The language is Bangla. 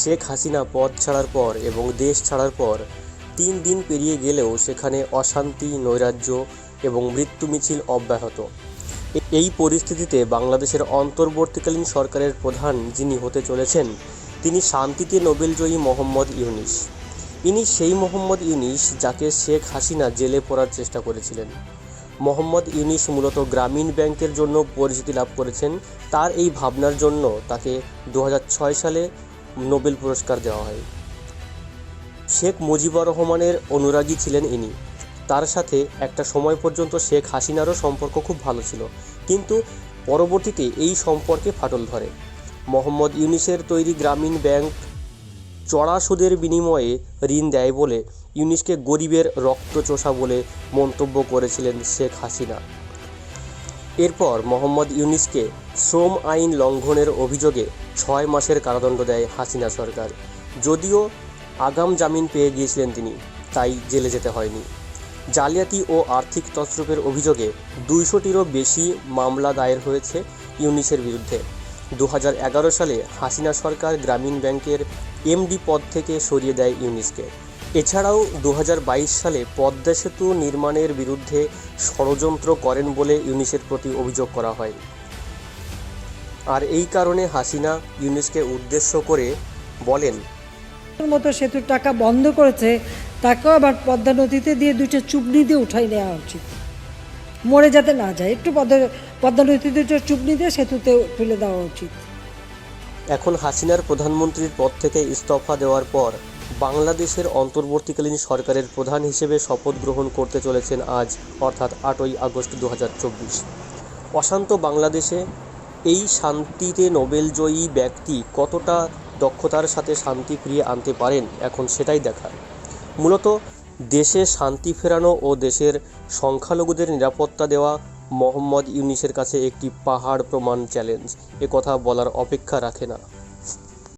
শেখ হাসিনা পদ ছাড়ার পর এবং দেশ ছাড়ার পর তিন দিন পেরিয়ে গেলেও সেখানে অশান্তি, নৈরাজ্য এবং মৃত্যু মিছিল অব্যাহত। এই পরিস্থিতিতে বাংলাদেশের অন্তর্বর্তীকালীন সরকারের প্রধান যিনি হতে চলেছেন, তিনি শান্তিতে নোবেলজয়ী মোহাম্মদ ইউনিস। ইনি সেই মোহাম্মদ ইউনিস যাকে শেখ হাসিনা জেলে পড়ার চেষ্টা করেছিলেন। মোহাম্মদ ইউনিস মূলত গ্রামীণ ব্যাংকের জন্য পরিচিতি লাভ করেছেন। তার এই ভাবনার জন্য তাকে দু হাজার ছয় সালে নোবেল পুরস্কার দেওয়া হয়। শেখ মুজিবুর রহমানের অনুরাগী ছিলেন ইনি। তার সাথে একটা সময় পর্যন্ত শেখ হাসিনারও সম্পর্ক খুব ভালো ছিল। কিন্তু পরবর্তীতে এই সম্পর্কে ফাটল ধরে। মোহাম্মদ ইউনিসের তৈরি গ্রামীণ ব্যাংক চড়া সুদের বিনিময়ে ঋণ দেয় বলে ইউনিসকে গরিবের রক্তচোষা বলে মন্তব্য করেছিলেন শেখ হাসিনা। এরপর মোহাম্মদ ইউনিসকে শ্রম আইন লঙ্ঘনের অভিযোগে ছয় মাসের কারাদণ্ড দেয় হাসিনা সরকার। যদিও আগাম জামিন পেয়ে গিয়েছিলেন তিনি, তাই জেলে যেতে হয়নি। জালিয়াতি ও আর্থিক তছরূপের অভিযোগে দুইশোটিরও বেশি মামলা দায়ের হয়েছে ইউনিসের বিরুদ্ধে। দু হাজার এগারো সালে হাসিনা সরকার গ্রামীণ ব্যাংকের এমডি পদ থেকে সরিয়ে দেয় ইউনিসকে। এছাড়াও দু হাজার বাইশ সালে পদ্মা সেতু নির্মাণের বিরুদ্ধে ষড়যন্ত্র করেন বলে ইউনিসের প্রতি অভিযোগ করা হয়। আর এই কারণে হাসিনা ইউনিসকে উদ্দেশ্য করে বলেন মতো সেতুর টাকা বন্ধ করেছে তাকেও আবার পদ্মা নদীতে দিয়ে দুটো চুবনি দিয়ে উঠাই নেওয়া উচিত। মরে যাতে না যায় একটু পদ্মা পদ্মা নদীতে দুটো চুবনি দিয়ে সেতুতে তুলে দেওয়া উচিত। এখন হাসিনার প্রধানমন্ত্রীর পদ থেকে ইস্তফা দেওয়ার পর বাংলাদেশের অন্তর্বর্তীকালীন সরকারের প্রধান হিসেবে শপথ গ্রহণ করতে চলেছেন আজ অর্থাৎ আটই আগস্ট দু হাজার চব্বিশ। অশান্ত বাংলাদেশে এই শান্তিতে নোবেলজয়ী ব্যক্তি কতটা দক্ষতার সাথে শান্তি ফিরিয়ে আনতে পারেন এখন সেটাই দেখার। মূলত দেশে শান্তি ফেরানো ও দেশের সংখ্যালঘুদের নিরাপত্তা দেওয়া মোহাম্মদ ইউনিসের কাছে একটি পাহাড় প্রমাণ চ্যালেঞ্জ। কথা বলার অপেক্ষা রাখে না।